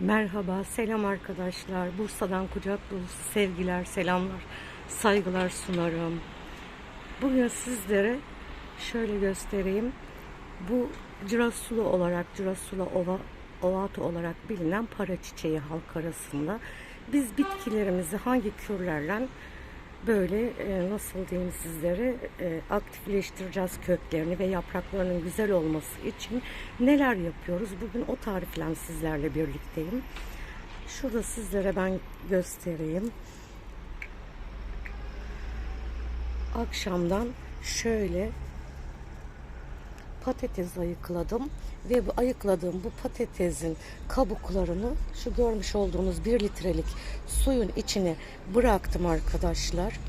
Merhaba, selam arkadaşlar. Bursa'dan kucak dolusu sevgiler, selamlar, saygılar sunarım. Bugün sizlere şöyle göstereyim. Bu Cirasula olarak, Cirasula ova, ovata olarak bilinen para çiçeği halk arasında. Biz bitkilerimizi hangi kürlerle böyle e, nasıl diyeyim sizlere e, aktifleştireceğiz köklerini ve yapraklarının güzel olması için neler yapıyoruz? Bugün o tarifle sizlerle birlikteyim. Şurada sizlere ben göstereyim. Akşamdan şöyle patates ayıkladım ve bu ayıkladığım bu patatesin kabuklarını şu görmüş olduğunuz 1 litrelik suyun içine bıraktım arkadaşlar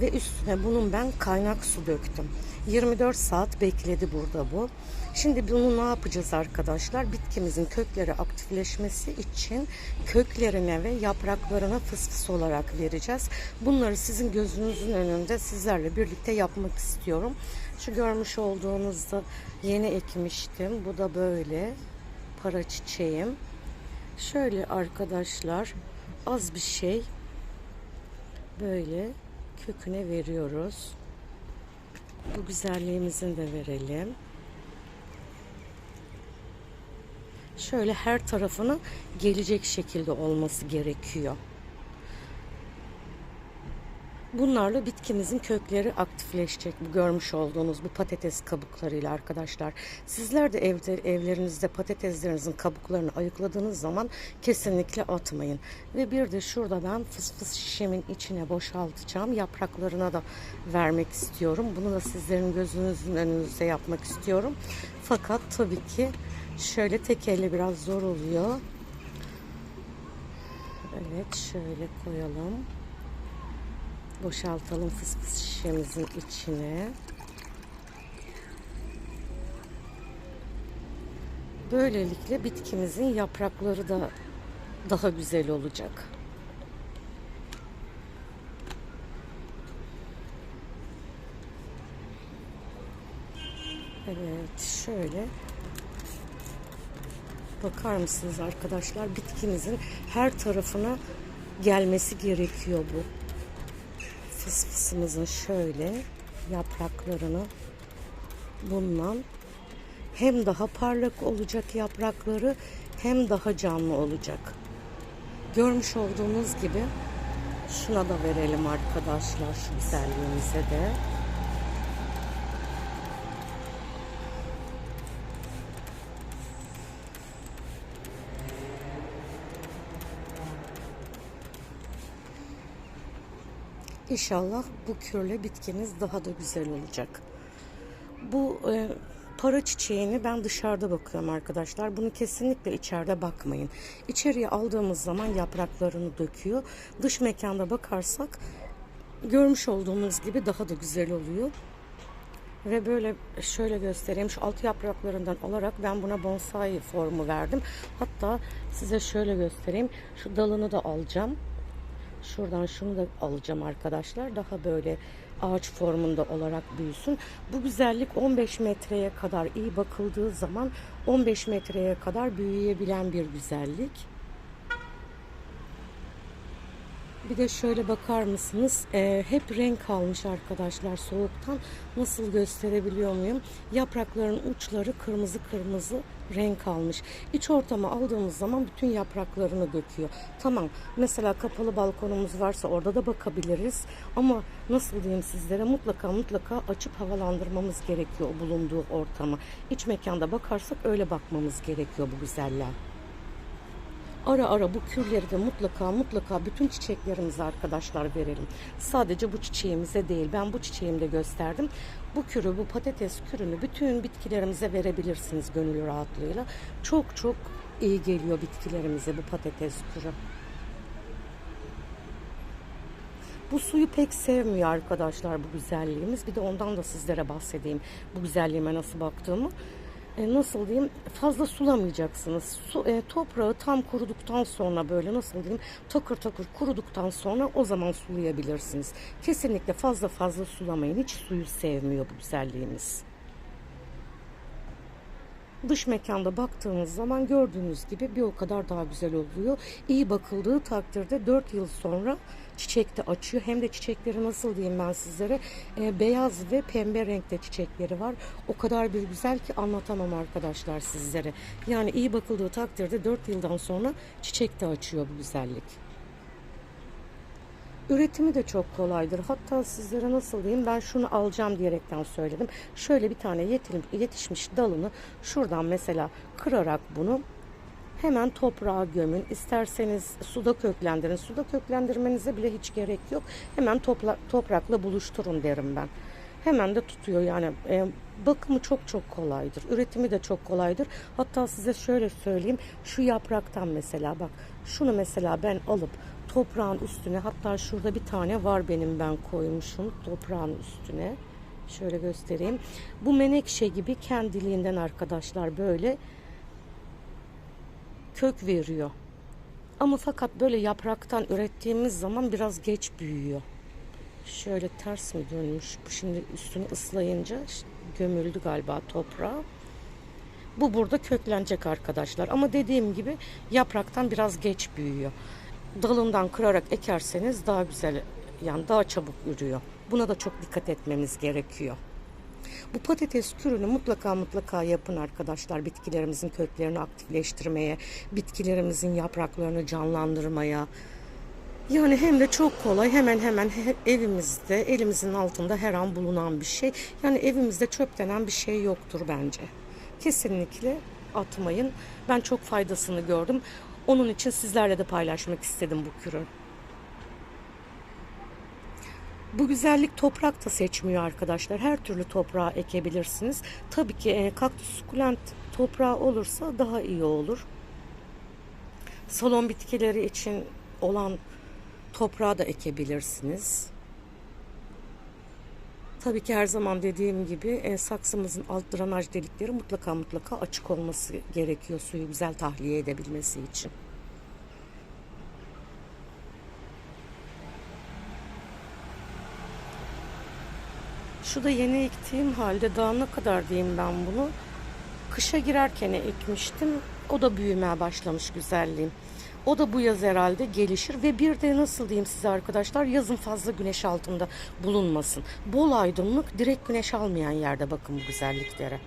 ve üstüne bunun ben kaynak su döktüm. 24 saat bekledi burada bu. Şimdi bunu ne yapacağız arkadaşlar? Bitkimizin kökleri aktifleşmesi için köklerine ve yapraklarına fıs fıs olarak vereceğiz. Bunları sizin gözünüzün önünde sizlerle birlikte yapmak istiyorum. Şu görmüş olduğunuzda yeni ekmiştim. Bu da böyle para çiçeğim. Şöyle arkadaşlar az bir şey böyle köküne veriyoruz. Bu güzelliğimizin de verelim. Şöyle her tarafına gelecek şekilde olması gerekiyor. Bunlarla bitkimizin kökleri aktifleşecek. Bu görmüş olduğunuz bu patates kabuklarıyla arkadaşlar. Sizler de evde evlerinizde patateslerinizin kabuklarını ayıkladığınız zaman kesinlikle atmayın. Ve bir de şurada ben fıs fıs şişemin içine boşaltacağım. Yapraklarına da vermek istiyorum. Bunu da sizlerin gözünüzün önünüzde yapmak istiyorum. Fakat tabii ki şöyle tek elle biraz zor oluyor. Evet şöyle koyalım boşaltalım fıs fıs şişemizin içine. Böylelikle bitkimizin yaprakları da daha güzel olacak. Evet şöyle bakar mısınız arkadaşlar bitkimizin her tarafına gelmesi gerekiyor bu fıs fısımızın şöyle yapraklarını bundan hem daha parlak olacak yaprakları hem daha canlı olacak. Görmüş olduğunuz gibi şuna da verelim arkadaşlar şu güzelliğimize de. İnşallah bu kürle bitkiniz daha da güzel olacak. Bu e, para çiçeğini ben dışarıda bakıyorum arkadaşlar. Bunu kesinlikle içeride bakmayın. İçeriye aldığımız zaman yapraklarını döküyor. Dış mekanda bakarsak görmüş olduğunuz gibi daha da güzel oluyor. Ve böyle şöyle göstereyim. Şu alt yapraklarından olarak ben buna bonsai formu verdim. Hatta size şöyle göstereyim. Şu dalını da alacağım. Şuradan şunu da alacağım arkadaşlar. Daha böyle ağaç formunda olarak büyüsün. Bu güzellik 15 metreye kadar iyi bakıldığı zaman 15 metreye kadar büyüyebilen bir güzellik. Bir de şöyle bakar mısınız? Ee, hep renk almış arkadaşlar soğuktan. Nasıl gösterebiliyor muyum? Yaprakların uçları kırmızı kırmızı renk almış. İç ortama aldığımız zaman bütün yapraklarını döküyor. Tamam. Mesela kapalı balkonumuz varsa orada da bakabiliriz. Ama nasıl diyeyim sizlere mutlaka mutlaka açıp havalandırmamız gerekiyor o bulunduğu ortamı. İç mekanda bakarsak öyle bakmamız gerekiyor bu güzeller. Ara ara bu kürleri de mutlaka mutlaka bütün çiçeklerimize arkadaşlar verelim. Sadece bu çiçeğimize değil. Ben bu çiçeğimde gösterdim. Bu kürü, bu patates kürünü bütün bitkilerimize verebilirsiniz gönül rahatlığıyla. Çok çok iyi geliyor bitkilerimize bu patates kürü. Bu suyu pek sevmiyor arkadaşlar bu güzelliğimiz. Bir de ondan da sizlere bahsedeyim. Bu güzelliğime nasıl baktığımı e, nasıl diyeyim fazla sulamayacaksınız. Su, e, toprağı tam kuruduktan sonra böyle nasıl diyeyim takır takır kuruduktan sonra o zaman sulayabilirsiniz. Kesinlikle fazla fazla sulamayın. Hiç suyu sevmiyor bu güzelliğimiz. Dış mekanda baktığınız zaman gördüğünüz gibi bir o kadar daha güzel oluyor. İyi bakıldığı takdirde 4 yıl sonra çiçek de açıyor. Hem de çiçekleri nasıl diyeyim ben sizlere e, beyaz ve pembe renkte çiçekleri var. O kadar bir güzel ki anlatamam arkadaşlar sizlere. Yani iyi bakıldığı takdirde 4 yıldan sonra çiçek de açıyor bu güzellik. Üretimi de çok kolaydır. Hatta sizlere nasıl diyeyim ben şunu alacağım diyerekten söyledim. Şöyle bir tane yetim, yetişmiş dalını şuradan mesela kırarak bunu hemen toprağa gömün. İsterseniz suda köklendirin. Suda köklendirmenize bile hiç gerek yok. Hemen topla, toprakla buluşturun derim ben. Hemen de tutuyor yani e, bakımı çok çok kolaydır. Üretimi de çok kolaydır. Hatta size şöyle söyleyeyim. Şu yapraktan mesela bak şunu mesela ben alıp toprağın üstüne hatta şurada bir tane var benim ben koymuşum toprağın üstüne. Şöyle göstereyim. Bu menekşe gibi kendiliğinden arkadaşlar böyle kök veriyor. Ama fakat böyle yapraktan ürettiğimiz zaman biraz geç büyüyor. Şöyle ters mi dönmüş? Bu şimdi üstünü ıslayınca gömüldü galiba toprağa. Bu burada köklenecek arkadaşlar. Ama dediğim gibi yapraktan biraz geç büyüyor. Dalından kırarak ekerseniz daha güzel yani daha çabuk ürüyor. Buna da çok dikkat etmemiz gerekiyor. Bu patates kürünü mutlaka mutlaka yapın arkadaşlar. Bitkilerimizin köklerini aktifleştirmeye, bitkilerimizin yapraklarını canlandırmaya. Yani hem de çok kolay hemen hemen evimizde elimizin altında her an bulunan bir şey. Yani evimizde çöp denen bir şey yoktur bence. Kesinlikle atmayın. Ben çok faydasını gördüm. Onun için sizlerle de paylaşmak istedim bu kürü. Bu güzellik toprak da seçmiyor arkadaşlar. Her türlü toprağa ekebilirsiniz. Tabii ki e, kaktüs sukulent toprağı olursa daha iyi olur. Salon bitkileri için olan toprağa da ekebilirsiniz. Tabii ki her zaman dediğim gibi e, saksımızın alt drenaj delikleri mutlaka mutlaka açık olması gerekiyor suyu güzel tahliye edebilmesi için. Şu da yeni ektiğim halde daha ne kadar diyeyim ben bunu. Kışa girerken ekmiştim. O da büyümeye başlamış güzelliğim. O da bu yaz herhalde gelişir ve bir de nasıl diyeyim size arkadaşlar yazın fazla güneş altında bulunmasın. Bol aydınlık direkt güneş almayan yerde bakın bu güzelliklere.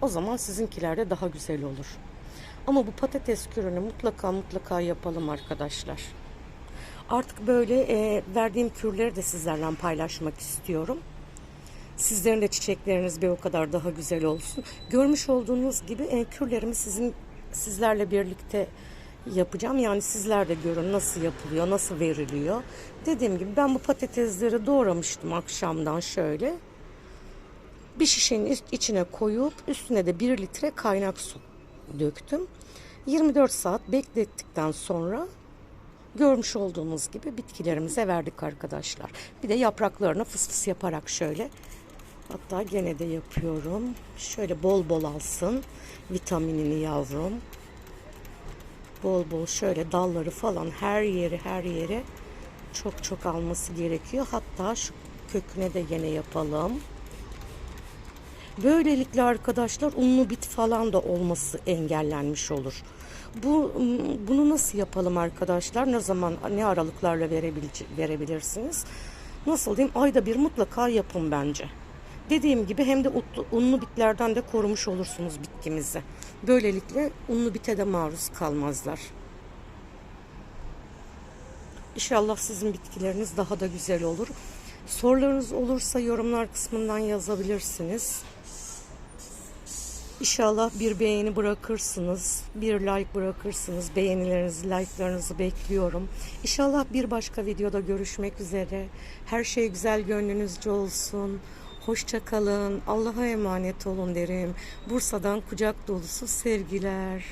O zaman sizinkiler de daha güzel olur. Ama bu patates kürünü mutlaka mutlaka yapalım arkadaşlar. Artık böyle e, verdiğim kürleri de sizlerle paylaşmak istiyorum. Sizlerin de çiçekleriniz bir o kadar daha güzel olsun. Görmüş olduğunuz gibi e, kürlerimi sizin sizlerle birlikte yapacağım. Yani sizler de görün nasıl yapılıyor, nasıl veriliyor. Dediğim gibi ben bu patatesleri doğramıştım akşamdan şöyle. Bir şişenin içine koyup üstüne de 1 litre kaynak su döktüm. 24 saat beklettikten sonra görmüş olduğunuz gibi bitkilerimize verdik arkadaşlar. Bir de yapraklarını fıs fıs yaparak şöyle hatta gene de yapıyorum. Şöyle bol bol alsın vitaminini yavrum bol bol şöyle dalları falan her yeri her yere çok çok alması gerekiyor. Hatta şu köküne de yine yapalım. Böylelikle arkadaşlar unlu bit falan da olması engellenmiş olur. Bu bunu nasıl yapalım arkadaşlar? Ne zaman ne aralıklarla verebilirsiniz? Nasıl diyeyim? Ayda bir mutlaka yapın bence. Dediğim gibi hem de unlu bitlerden de korumuş olursunuz bitkimizi. Böylelikle unlu bite de maruz kalmazlar. İnşallah sizin bitkileriniz daha da güzel olur. Sorularınız olursa yorumlar kısmından yazabilirsiniz. İnşallah bir beğeni bırakırsınız, bir like bırakırsınız. Beğenilerinizi, like'larınızı bekliyorum. İnşallah bir başka videoda görüşmek üzere. Her şey güzel gönlünüzce olsun. Hoşça kalın. Allah'a emanet olun derim. Bursa'dan kucak dolusu sevgiler.